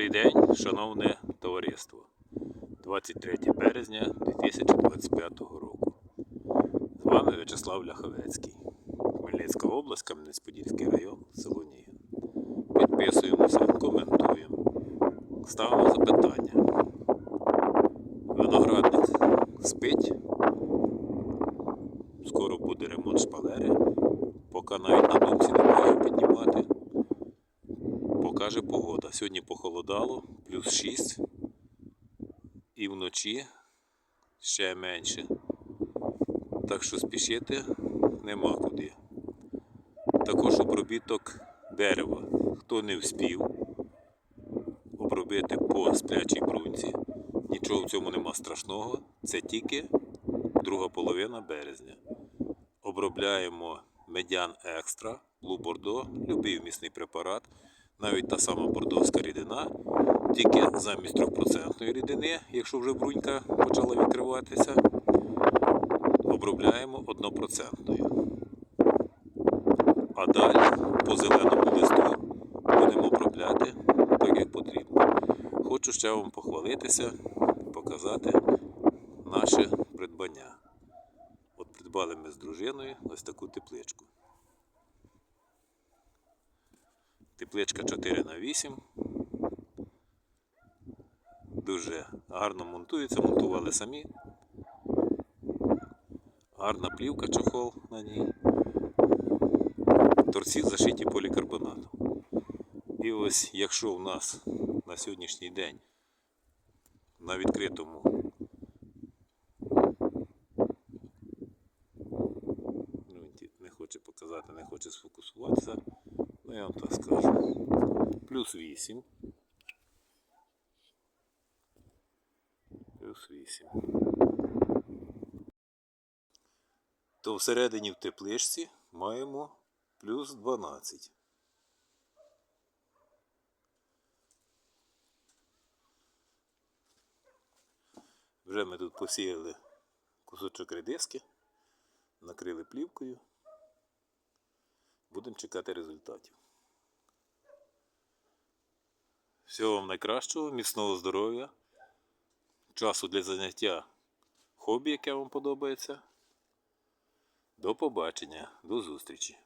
Добрий день, шановне товариство. 23 березня 2025 року. З вами В'ячеслав Ляховецький. Хмельницька область, Кам'янець-Подільський район, село Нігін. Підписуємося, коментуємо, ставимо запитання. Виноградник спить. Скоро буде ремонт шпалери. Поки навіть на думці не маю піднімати. Покаже погода. Сьогодні похолодало, плюс 6. І вночі ще менше. Так що спішити нема куди. Також обробіток дерева. Хто не вспів обробити по сплячій брунці, нічого в цьому нема страшного. Це тільки друга половина березня. Обробляємо медян екстра, Блу Бордо, любий вмісний препарат, навіть та сама бордовська рідина, тільки замість 3% рідини, якщо вже брунька почала відкриватися, обробляємо 1%. А далі по зеленому листу будемо обробляти так, як потрібно. Хочу ще вам похвалитися, показати наше придбання. От придбали ми з дружиною ось таку тепличку. Тепличка 4 на 8 Дуже гарно монтується, монтували самі. Гарна плівка чохол на ній. Торці зашиті полікарбонатом. І ось якщо в нас на сьогоднішній день на відкритому Ну, не хоче показати, не хоче сфокусуватися. Ну, я вам так скажу. Плюс 8. Плюс 8. То всередині в тепличці маємо плюс 12. Вже ми тут посіяли кусочок редиски накрили плівкою. Будемо чекати результатів. Всього вам найкращого, міцного здоров'я, часу для заняття хобі, яке вам подобається. До побачення, до зустрічі!